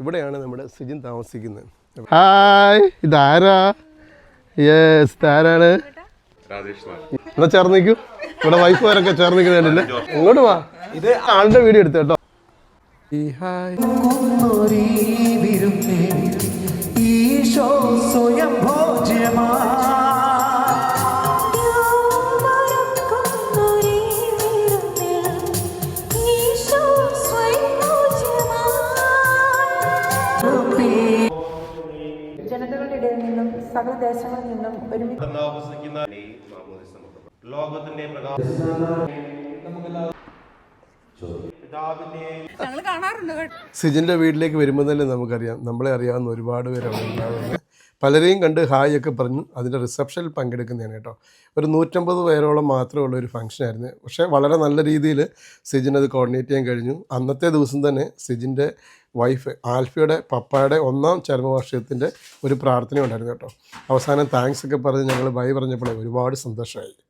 ഇവിടെയാണ് നമ്മുടെ സിജിൻ താമസിക്കുന്നത്. ഹായ് ഇതാരാ? യെസ് ഇതാരാണ്? ഇവിടെ ചേർന്ന് നിൽക്കൂ ഇവിടെ വൈഫുകാരൊക്കെ ചേർന്ന് നിൽക്കുന്നില്ല ഇങ്ങോട്ട് വാ. ഇത് ആളുടെ വീഡിയോ എടുത്തു കേട്ടോ. ഈ ഹായ്. ഈശോ സ്വയം നിന്നും സകല ദേശങ്ങളിൽ നിന്നും ഒരുമിച്ച് ലോകത്തിന്റെ ഞങ്ങൾ കാണാറുണ്ട് സിജിന്റെ വീട്ടിലേക്ക് വരുമ്പോൾ തന്നെ നമുക്കറിയാം. നമ്മളെ അറിയാവുന്ന ഒരുപാട് പേരാണ് ഉണ്ടാവുന്നത് പലരെയും കണ്ട് ഹായ് ഒക്കെ പറഞ്ഞു. അതിന്റെ റിസപ്ഷനിൽ പങ്കെടുക്കുന്നതാണ് കേട്ടോ. ഒരു നൂറ്റമ്പത് പേരോളം മാത്രമേ ഉള്ള ഒരു ഫംഗ്ഷൻ ആയിരുന്നു. പക്ഷേ വളരെ നല്ല രീതിയിൽ സിജിൻ അത് കോർഡിനേറ്റ് ചെയ്യാൻ കഴിഞ്ഞു. അന്നത്തെ ദിവസം തന്നെ സിജിന്റെ വൈഫ് ആൽഫിയുടെ പപ്പായുടെ ഒന്നാം ചരമവാർഷികത്തിന്റെ ഒരു പ്രാർത്ഥന ഉണ്ടായിരുന്നു കേട്ടോ. അവസാനം താങ്ക്സ് ഒക്കെ പറഞ്ഞ് ഞങ്ങൾ ബൈ പറഞ്ഞപ്പോഴേ ഒരുപാട് സന്തോഷമായി.